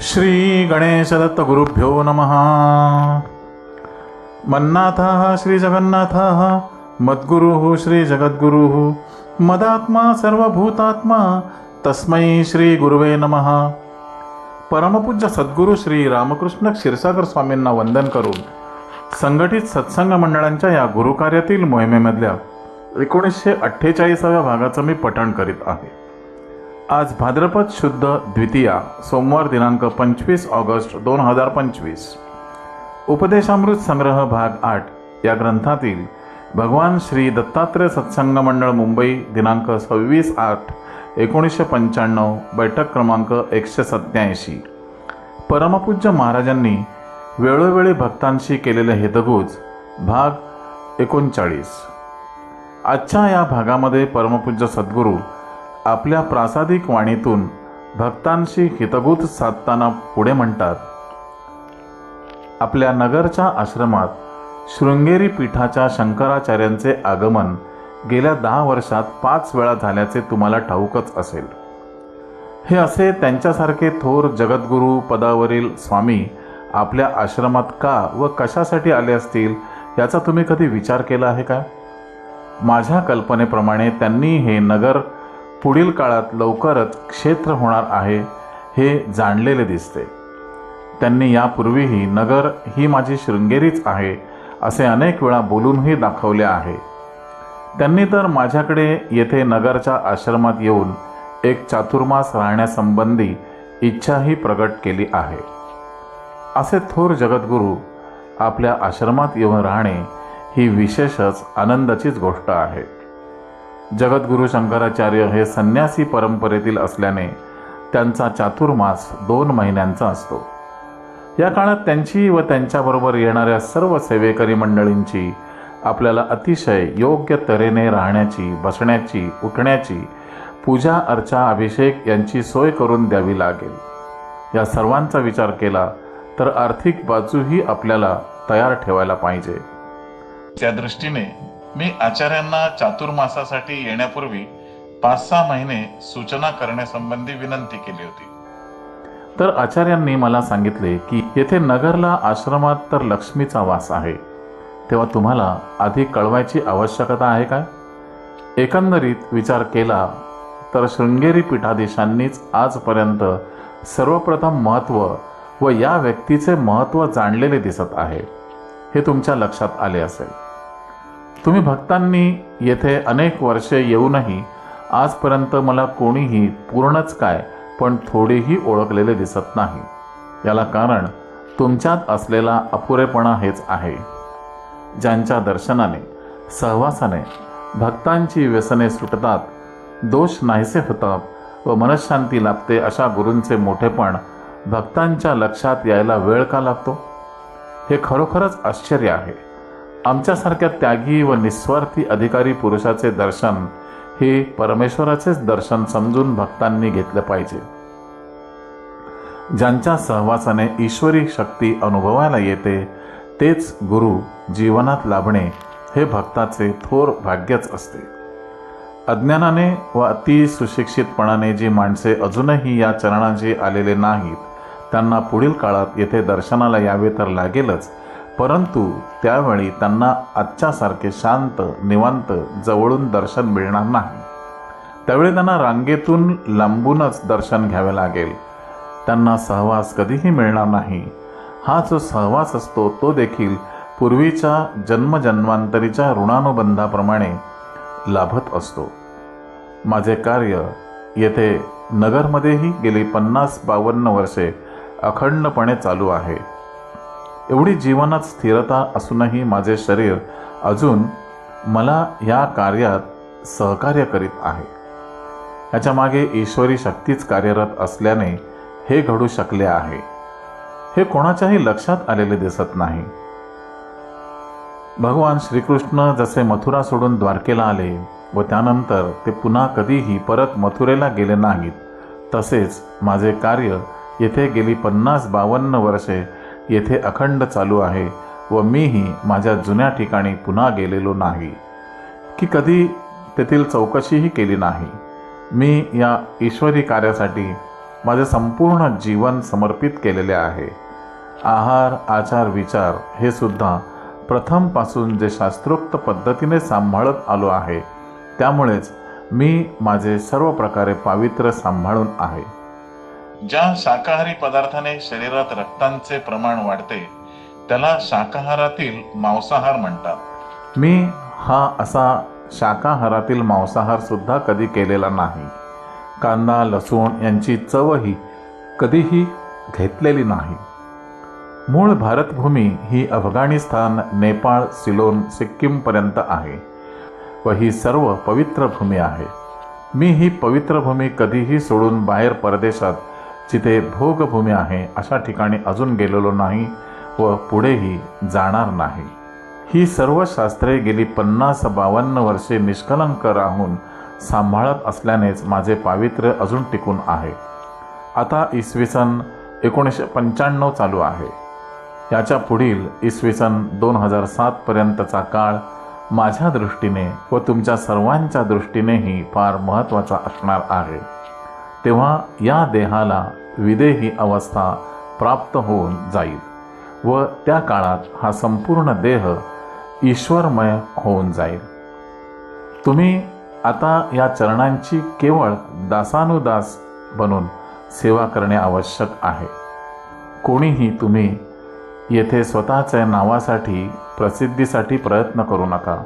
श्री गणेशदत्त गुरुभ्यो नमः। मन्नाथः श्रीजगन्नाथः मद्गुरुः श्रीजगद्गुरुः मदात्मा सर्वभूतात्मा तस्मै श्रीगुरुवे नमः। परमपूज्य सद्गुरू श्री रामकृष्ण क्षीरसागर स्वामींना वंदन करून संघटित सत्संग मंडळांच्या या गुरुकार्यातील मोहिमेमधल्या एकोणीसशे अठ्ठेचाळीसाव्या भागाचं मी पठण करीत आहे. आज भाद्रपद शुद्ध द्वितीया सोमवार दिनांक पंचवीस ऑगस्ट दोन हजार पंचवीस. उपदेशामृत संग्रह भाग आठ या ग्रंथातील भगवान श्री दत्तात्रय सत्संग मंडळ मुंबई दिनांक सव्वीस आठ एकोणीसशे पंच्याण्णव बैठक क्रमांक एकशे सत्याऐंशी परमपूज्य महाराजांनी वेळोवेळी भक्तांशी केलेले हितगुज भाग एकोणचाळीस. आजच्या या भागामध्ये परमपूज्य सद्गुरू आपल्या प्रासादिक वाणीतून भक्तांशी हितगुत साधताना पुढे म्हणतात आपल्या नगरच्या आश्रमात शृंगेरी पीठाच्या शंकराचार्यांचे आगमन गेल्या दहा वर्षात पाच वेळा झाल्याचे तुम्हाला ठाऊकच असेल. हे असे त्यांच्यासारखे थोर जगद्गुरू पदावरील स्वामी आपल्या आश्रमात का व कशासाठी आले असतील याचा तुम्ही कधी विचार केला आहे का? माझ्या कल्पनेप्रमाणे त्यांनी हे नगर पुढील काळात लवकरच क्षेत्र होणार आहे हे जाणलेले दिसते. त्यांनी यापूर्वीही नगर ही माझी शृंगेरीच आहे असे अनेक वेळा बोलूनही दाखवले आहे. त्यांनी तर माझ्याकडे येथे नगरच्या आश्रमात येऊन एक चातुर्मास राहण्यासंबंधी इच्छाही प्रकट केली आहे. असे थोर जगद्गुरू आपल्या आश्रमात येऊन राहणे ही विशेषच आनंदाचीच गोष्ट आहे. जगद्गुरू शंकराचार्य हे संन्यासी परंपरेतील असल्याने त्यांचा चातुर्मास दोन महिन्यांचा असतो. या काळात त्यांची व त्यांच्याबरोबर येणाऱ्या सर्व सेवेकरी मंडळींची आपल्याला अतिशय योग्य तऱ्हेने राहण्याची बसण्याची उठण्याची पूजा अर्चा अभिषेक यांची सोय करून द्यावी लागेल. या सर्वांचा विचार केला तर आर्थिक बाजूही आपल्याला तयार ठेवायला पाहिजे. त्या दृष्टीने मी आचार्यांना चातुर्मासासाठी येण्यापूर्वी पाच सहा महिने सूचना करण्यासंबंधी विनंती केली होती. तर आचार्यांनी मला सांगितले की येथे नगरला आश्रमात तर लक्ष्मीचा वास आहे. तेव्हा तुम्हाला आधी कळवायची आवश्यकता आहे काय एकंदरीत विचार केला तर शृंगेरी पीठाधीशांनीच आजपर्यंत सर्वप्रथम महत्त्व व या व्यक्तीचे महत्त्व जाणलेले दिसत आहे. हे तुमच्या लक्षात आले असेल. तुम्ही भक्तांनी येथे अनेक वर्षे येऊनही आजपर्यंत मला कोणीही पूर्णच काय पण थोडीही ओळखलेले दिसत नाही. याला कारण तुमच्यात असलेला अपुरेपणा हेच आहे. ज्यांच्या दर्शनाने सहवासाने भक्तांची व्यसने सुटतात दोष नाहीसे होतात व मनशांती लाभते अशा गुरूंचे मोठेपण भक्तांच्या लक्षात यायला वेळ का लागतो? हे खरोखरच आश्चर्य आहे. आमच्यासारख्या त्यागी व निस्वार्थी अधिकारी पुरुषाचे दर्शन हे परमेश्वराचेच दर्शन समजून भक्तांनी घेतलं पाहिजे. ज्यांच्या सहवासाने ईश्वरी शक्ती अनुभवायला येते तेच गुरु जीवनात लाभणे हे भक्ताचे थोर भाग्यच असते. अज्ञानाने व अति सुशिक्षितपणाने जी माणसे अजूनही या चरणाची आलेले नाहीत त्यांना पुढील काळात येथे दर्शनाला यावे तर लागेलच परंतु त्यावेळी त्यांना आजच्यासारखे शांत निवांत जवळून दर्शन मिळणार नाही. त्यावेळी त्यांना रांगेतून लांबूनच दर्शन घ्यावे लागेल. त्यांना सहवास कधीही मिळणार नाही. हा जो सहवास असतो तो देखील पूर्वीच्या जन्मजन्मांतरीच्या ऋणानुबंधाप्रमाणे लाभत असतो. माझे कार्य येथे नगरमध्येही गेली पन्नास बावन्न वर्षे अखंडपणे चालू आहे. एवढी जीवनात स्थिरता असूनही माझे शरीर अजून मला या कार्यात सहकार्य करीत आहे. याच्या मागे ईश्वरी शक्तीच कार्यरत असल्याने हे घडू शकले आहे. हे कोणाच्याही लक्षात आलेले दिसत नाही. भगवान श्रीकृष्ण जसे मथुरा सोडून द्वारकेला आले व त्यानंतर ते पुन्हा कधीही परत मथुरेला गेले नाहीत तसेच माझे कार्य येथे गेली पन्नास बावन्न वर्षे येथे अखंड चालू आहे व मीही माझ्या जुन्या ठिकाणी पुन्हा गेलेलो नाही. की कधी तेथील चौकशीही केली नाही. मी या ईश्वरी कार्यासाठी माझे संपूर्ण जीवन समर्पित केलेले आहे. आहार आचार विचार हे सुद्धा प्रथमपासून जे शास्त्रोक्त पद्धतीने सांभाळत आलो आहे त्यामुळेच मी माझे सर्व प्रकारे पावित्र्य सांभाळून आहे. ज्या शाकाहारी पदार्थाने शरीरात रक्तांचे प्रमाण वाढते त्याला शाकाहारातील मांसाहार म्हणतात. मी हा असा शाकाहारातील मांसाहार सुद्धा कधी केलेला नाही. कांदा लसूण यांची चवही कधीही घेतलेली नाही. मूळ भारतभूमी ही अफगाणिस्तान नेपाळ सिलोन सिक्कीमपर्यंत आहे व ही सर्व पवित्र भूमी आहे. मी ही पवित्र भूमी कधीही सोडून बाहेर परदेशात जिथे भोगभूमी आहे अशा ठिकाणी अजून गेलेलो नाही व पुढेही जाणार नाही. ही सर्व शास्त्रे गेली पन्नास बावन्न वर्षे निष्कलंक राहून सांभाळत असल्यानेच माझे पावित्र्य अजून टिकून आहे. आता इसवी सन एकोणीसशे पंच्याण्णव चालू आहे. याच्या पुढील इसवी सन दोन हजार सातपर्यंतचा काळ माझ्या दृष्टीने व तुमच्या सर्वांच्या दृष्टीनेही फार महत्त्वाचा असणार आहे. तेव्हा या देहाला विदेही अवस्था प्राप्त होऊन जाईल व त्या काळात हा संपूर्ण देह ईश्वरमय होऊन जाईल. तुम्ही आता या चरणांची केवळ दासानुदास बनून सेवा करणे आवश्यक आहे. कोणीही तुम्ही येथे स्वतःच्या नावासाठी प्रसिद्धीसाठी प्रयत्न करू नका.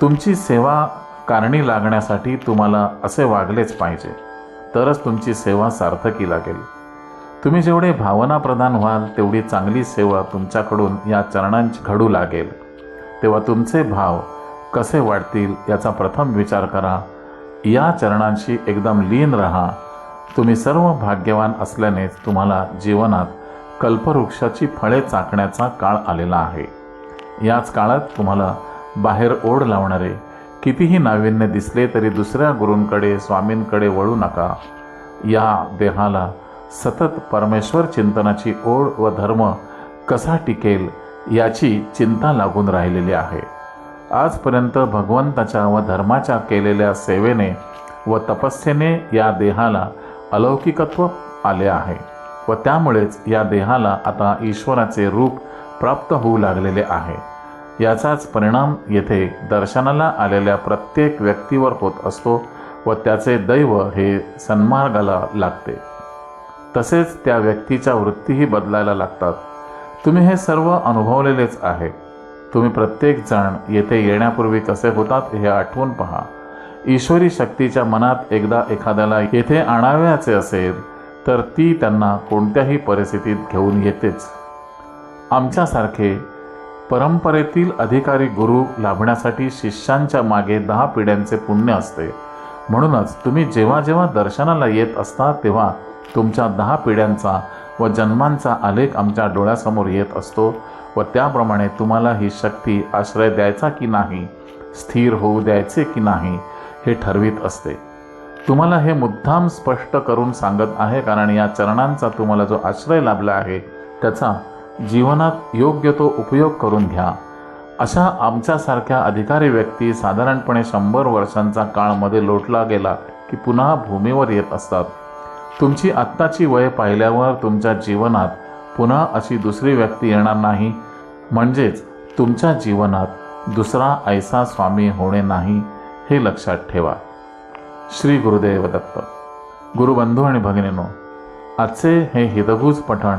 तुमची सेवा कारणी लागण्यासाठी तुम्हाला असे वागलेच पाहिजे. तरच तुमची सेवा सार्थकी लागेल तुम्ही जेवढे भावनाप्रधान व्हाल तेवढी चांगली सेवा तुमच्याकडून या चरणांची घडू लागेल. तेव्हा तुमचे भाव कसे वाढतील याचा प्रथम विचार करा. या चरणांशी एकदम लीन राहा. तुम्ही सर्व भाग्यवान असल्यानेच तुम्हाला जीवनात कल्पवृक्षाची फळे चाकण्याचा काळ आलेला आहे. याच काळात तुम्हाला बाहेर ओढ लावणारे कितीही नाविन्य दिसले तरी दुसऱ्या गुरूंकडे स्वामींकडे वळू नका. या देहाला सतत परमेश्वर चिंतनाची ओढ व धर्म कसा टिकेल याची चिंता लागून राहिलेली आहे. आजपर्यंत भगवंताच्या व धर्माच्या केलेल्या सेवेने व तपस्येने या देहाला अलौकिकत्व आले आहे व त्यामुळेच या देहाला आता ईश्वराचे रूप प्राप्त होऊ लागलेले आहे. याचाच परिणाम येथे दर्शनाला आलेल्या प्रत्येक व्यक्तीवर होत असतो व त्याचे दैव हे सन्मार्गाला लागते. तसेच त्या व्यक्तीच्या वृत्तीही बदलायला लागतात. तुम्ही हे सर्व अनुभवलेलेच आहे. तुम्ही प्रत्येक जण येथे येण्यापूर्वी कसे होतात हे आठवून पहा. ईश्वरी शक्तीच्या मनात एकदा एखाद्याला येथे आणाव्याचे असेल तर ती त्यांना कोणत्याही परिस्थितीत घेऊन येतेच. आमच्यासारखे परंपरेतील अधिकारी गुरु लाभण्यासाठी शिष्यांच्या मागे दहा पिढ्यांचे पुण्य असते. म्हणूनच तुम्ही जेव्हा जेव्हा दर्शनाला येत असता तेव्हा तुमच्या दहा पिढ्यांचा व जन्मांचा आलेख आमच्या डोळ्यासमोर येत असतो व त्याप्रमाणे तुम्हाला ही शक्ती आश्रय द्यायचा की नाही स्थिर होऊ द्यायचे की नाही हे ठरवित असते. तुम्हाला हे मुद्दाम स्पष्ट करून सांगत आहे कारण या चरणांचा तुम्हाला जो आश्रय लाभला आहे त्याचा जीवनात योग्य तो उपयोग करून घ्या. अशा आमच्यासारख्या अधिकारी व्यक्ती साधारणपणे शंभर वर्षांचा काळमध्ये लोटला गेला की पुन्हा भूमीवर येत असतात. तुमची आत्ताची वय पाहिल्यावर तुमच्या जीवनात पुन्हा अशी दुसरी व्यक्ती येणार नाही. म्हणजेच तुमच्या जीवनात दुसरा ऐसा स्वामी होणे नाही हे लक्षात ठेवा. श्री गुरुदेव दत्त गुरुबंधू आणि भगिनीनो आजचे हे हिदगूज पठण